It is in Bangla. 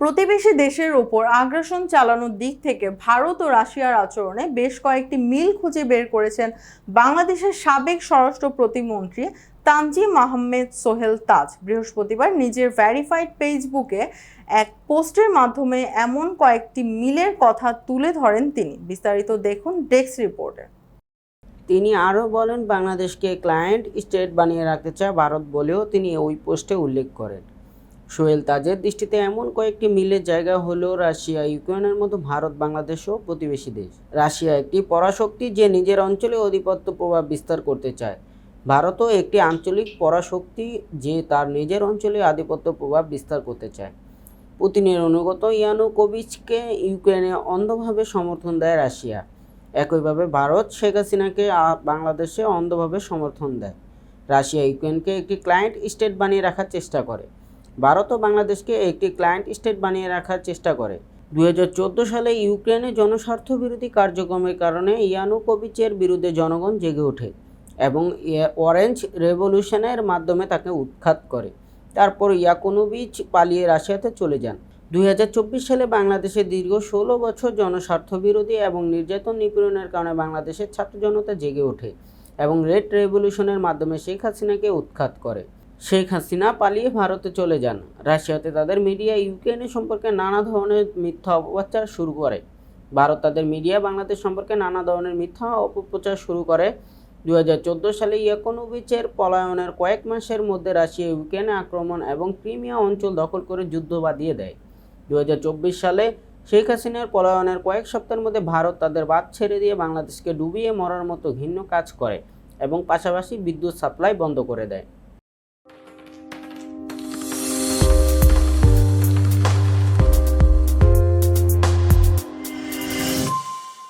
প্রতিবেশী দেশের ওপর আগ্রাসন চালানোর দিক থেকে ভারত ও রাশিয়ার আচরণে বেশ কয়েকটি মিল খুঁজে বের করেছেন বাংলাদেশের সাবেক স্বরাষ্ট্র প্রতিমন্ত্রী তানজিম আহমেদ সোহেল তাজ। বৃহস্পতিবার নিজের ভ্যারিফাইড ফেসবুকে এক পোস্টের মাধ্যমে এমন কয়েকটি মিলের কথা তুলে ধরেন তিনি। বিস্তারিত দেখুন ডেস্ক রিপোর্টে। তিনি আরও বলেন, বাংলাদেশকে ক্লায়েন্ট স্টেট বানিয়ে রাখতে চায় ভারত বলেও তিনি ওই পোস্টে উল্লেখ করেন। সোহেল তাজের দৃষ্টিতে এমন কয়েকটি মিলের জায়গা হলো রাশিয়া, ইউক্রেনের মতো ভারত, বাংলাদেশ ও প্রতিবেশী দেশ। রাশিয়া একটি পরাশক্তি যে নিজের অঞ্চলে আধিপত্য প্রভাব বিস্তার করতে চায়। ভারতও একটি আঞ্চলিক পরাশক্তি যে তার নিজের অঞ্চলে আধিপত্য প্রভাব বিস্তার করতে চায়। পুতিনের অনুগত ইয়ানুকোভিচকে ইউক্রেনে অন্ধভাবে সমর্থন দেয় রাশিয়া। একইভাবে ভারত শেখ হাসিনাকে বাংলাদেশে অন্ধভাবে সমর্থন দেয়। রাশিয়া ইউক্রেনকে একটি ক্লায়েন্ট স্টেট বানিয়ে রাখার চেষ্টা করে। ভারতও বাংলাদেশকে একটি ক্লায়েন্ট স্টেট বানিয়ে রাখার চেষ্টা করে। দুই হাজার চোদ্দ সালে ইউক্রেনে জনস্বার্থ বিরোধী কার্যক্রমের কারণে ইয়ানুকোভিচের বিরুদ্ধে জনগণ জেগে ওঠে এবং ইয়ে- অরেঞ্জ রেভলিউশনের মাধ্যমে তাকে উৎখাত করে। তারপর ইয়াকুনোভিচ পালিয়ে রাশিয়াতে চলে যান। দুই হাজার চব্বিশ সালে বাংলাদেশে দীর্ঘ ষোলো বছর জনস্বার্থ বিরোধী এবং নির্যাতন নিপীড়নের কারণে বাংলাদেশের ছাত্র জনতা জেগে ওঠে এবং রেড রেভলিউশনের মাধ্যমে শেখ হাসিনাকে উৎখাত করে। শেখ হাসিনা পালিয়ে ভারতে চলে যান। রাশিয়াতে তাদের মিডিয়া ইউক্রেনের সম্পর্কে নানা ধরনের মিথ্যা অপপ্রচার শুরু করে। ভারত তাদের মিডিয়া বাংলাদেশ সম্পর্কে নানা ধরনের মিথ্যা অপপ্রচার শুরু করে। দু হাজার চোদ্দ সালে ইয়াকোনোভিচের পলায়নের কয়েক মাসের মধ্যে রাশিয়া ইউক্রেনে আক্রমণ এবং ক্রিমিয়া অঞ্চল দখল করে যুদ্ধ বাঁধিয়ে দেয়। দু হাজার চব্বিশ সালে শেখ হাসিনার পলায়নের কয়েক সপ্তাহের মধ্যে ভারত তাদের বাদ ছেড়ে দিয়ে বাংলাদেশকে ডুবিয়ে মরার মতো ঘৃণ্য কাজ করে এবং পাশাপাশি বিদ্যুৎ সাপ্লাই বন্ধ করে দেয়।